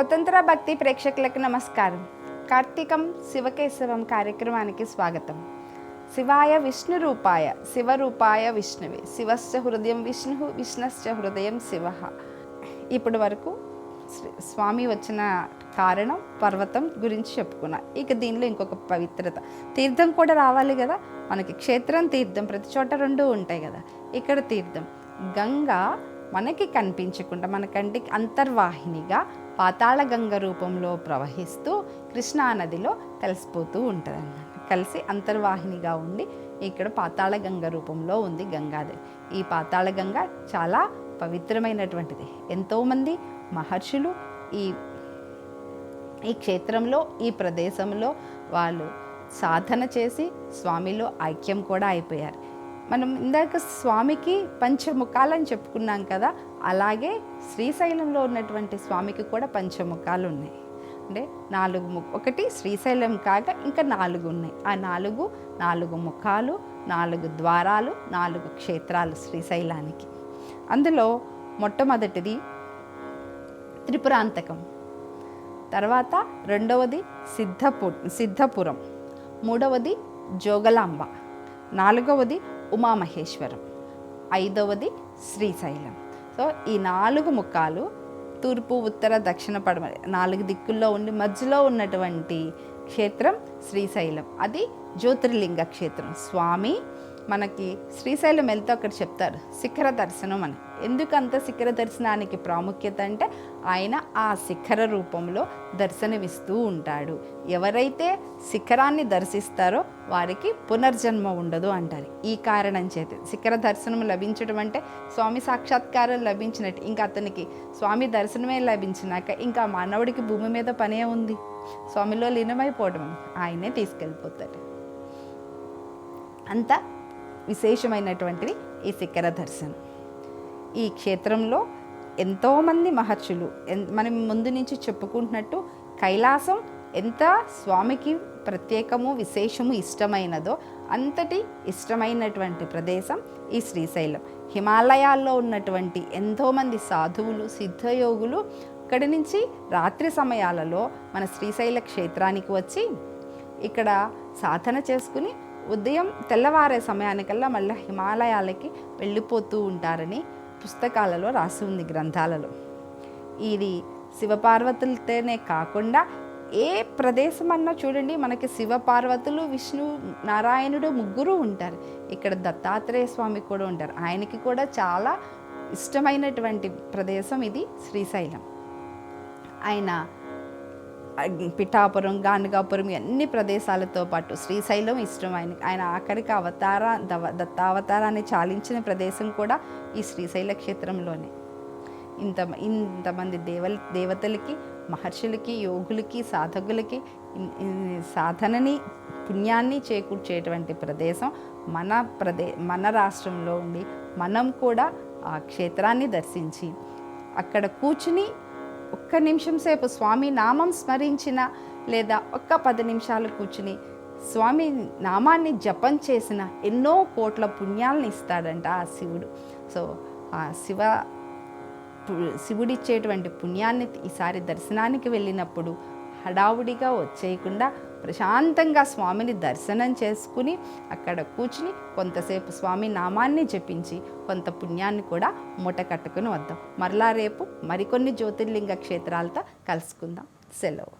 స్వతంత్ర భక్తి ప్రేక్షకులకు నమస్కారం. కార్తీకం శివకేశవం కార్యక్రమానికి స్వాగతం. శివాయ విష్ణు రూపాయ శివరూపాయ విష్ణువే. శివశ్చ హృదయం విష్ణు విష్ణశ్చ హృదయం శివ. ఇప్పటి వరకు శ్రీ- స్వామి వచ్చిన కారణం పర్వతం గురించి చెప్పుకున్నా. ఇక దీనిలో ఇంకొక పవిత్రత. తీర్థం కూడా రావాలి కదా? మనకి క్షేత్రం తీర్థం ప్రతి చోట రెండు ఉంటాయి కదా? ఇక్కడ తీర్థం. గంగా మనకి కనిపించకుండా మన కంటికి అంతర్వాహినిగా పాతాళగంగ రూపంలో ప్రవహిస్తూ కృష్ణా నదిలో కలిసిపోతూ ఉంటుంది కలిసి అంతర్వాహినిగా ఉండి ఇక్కడ పాతాళగంగ రూపంలో ఉంది గంగాదేవి. ఈ పాతాళగంగ చాలా పవిత్రమైనటువంటిది. ఎంతోమంది మహర్షులు ఈ ఈ క్షేత్రంలో ఈ ప్రదేశంలో వాళ్ళు సాధన చేసి స్వామిలో ఐక్యం కూడా అయిపోయారు. మనం ఇందాక స్వామికి పంచముఖాలు అని చెప్పుకున్నాం కదా అలాగే శ్రీశైలంలో ఉన్నటువంటి స్వామికి కూడా పంచముఖాలు ఉన్నాయి. అంటే నాలుగు ము ఒకటి శ్రీశైలం కాగా ఇంకా నాలుగు ఉన్నాయి. ఆ నాలుగు నాలుగు ముఖాలు నాలుగు ద్వారాలు నాలుగు క్షేత్రాలు శ్రీశైలానికి. అందులో మొట్టమొదటిది త్రిపురాంతకం తర్వాత రెండవది సిద్ధపు సిద్ధపురం మూడవది జోగలాంబ నాలుగవది ఉమామహేశ్వరం. ఐదవది శ్రీశైలం. సో ఈ నాలుగు ముఖాలు తూర్పు ఉత్తర దక్షిణ పడమ నాలుగు దిక్కుల్లో ఉండి మధ్యలో ఉన్నటువంటి క్షేత్రం శ్రీశైలం. అది జ్యోతిర్లింగ క్షేత్రం. స్వామి మనకి శ్రీశైలం వెళ్తే అక్కడ చెప్తారు. శిఖర దర్శనం అని. ఎందుకు అంత శిఖర దర్శనానికి ప్రాముఖ్యత అంటే ఆయన ఆ శిఖర రూపంలో దర్శనమిస్తూ ఉంటాడు. ఎవరైతే శిఖరాన్ని దర్శిస్తారో వారికి పునర్జన్మ ఉండదు అంటారు. ఈ కారణం చేత శిఖర దర్శనం లభించడం అంటే స్వామి సాక్షాత్కారం లభించినట్టు. ఇంకా అతనికి స్వామి దర్శనమే లభించినాక ఇంకా మానవుడికి భూమి మీద పనే ఉంది. స్వామిలో లీనమైపోవడం ఆయనే తీసుకెళ్ళిపోతాడు. అంత విశేషమైనటువంటిది ఈ శిఖర దర్శనం. ఈ క్షేత్రంలో ఎంతోమంది మహర్షులు ఎన్- మనం ముందు నుంచి చెప్పుకుంటున్నట్టు కైలాసం ఎంత స్వామికి ప్రత్యేకము విశేషము ఇష్టమైనదో అంతటి ఇష్టమైనటువంటి ప్రదేశం ఈ శ్రీశైలం. హిమాలయాల్లో ఉన్నటువంటి ఎంతోమంది సాధువులు సిద్ధయోగులు ఇక్కడి నుంచి రాత్రి సమయాలలో మన శ్రీశైల క్షేత్రానికి వచ్చి ఇక్కడ సాధన చేసుకుని ఉదయం తెల్లవారే సమయానికల్లా మళ్ళీ హిమాలయాలకి వెళ్ళిపోతూ ఉంటారని పుస్తకాలలో రాసి ఉంది గ్రంథాలలో. ఇది శివపార్వతులతోనే కాకుండా ఏ ప్రదేశం అన్నా చూడండి మనకి శివపార్వతులు విష్ణు నారాయణుడు ముగ్గురు ఉంటారు. ఇక్కడ దత్తాత్రేయ స్వామి కూడా ఉంటారు. ఆయనకి కూడా చాలా ఇష్టమైనటువంటి ప్రదేశం ఇది శ్రీశైలం. ఆయన పిఠాపురం గానుగాపురం అన్ని ప్రదేశాలతో పాటు శ్రీశైలం ఇష్టం ఆయన ఆయన ఆఖరికి అవతార దవ దత్తావతారాన్ని చాలించిన ప్రదేశం కూడా ఈ శ్రీశైల క్షేత్రంలోనే. ఇంత ఇంతమంది దేవ దేవతలకి మహర్షులకి యోగులకి సాధకులకి సాధనని పుణ్యాన్ని చేకూర్చేటువంటి ప్రదేశం మన ప్రదే మన రాష్ట్రంలో ఉండి మనం కూడా ఆ క్షేత్రాన్ని దర్శించి అక్కడ కూర్చుని ఒక్క నిమిషం సేపు స్వామి నామం స్మరించిన లేదా ఒక్క పది నిమిషాలు కూర్చుని స్వామి నామాన్ని జపం చేసిన ఎన్నో కోట్ల పుణ్యాలను ఇస్తాడంట ఆ శివుడు. సో ఆ శివ శివుడిచ్చేటువంటి పుణ్యాన్ని ఈసారి దర్శనానికి వెళ్ళినప్పుడు హడావుడిగా వచ్చేయకుండా ప్రశాంతంగా స్వామిని దర్శనం చేసుకుని అక్కడ కూర్చుని కొంతసేపు స్వామి నామాన్ని జపించి కొంత పుణ్యాన్ని కూడా మూట కట్టుకుని వద్దాం. మరలా రేపు మరికొన్ని జ్యోతిర్లింగ క్షేత్రాలతో కలుసుకుందాం. సెలవు.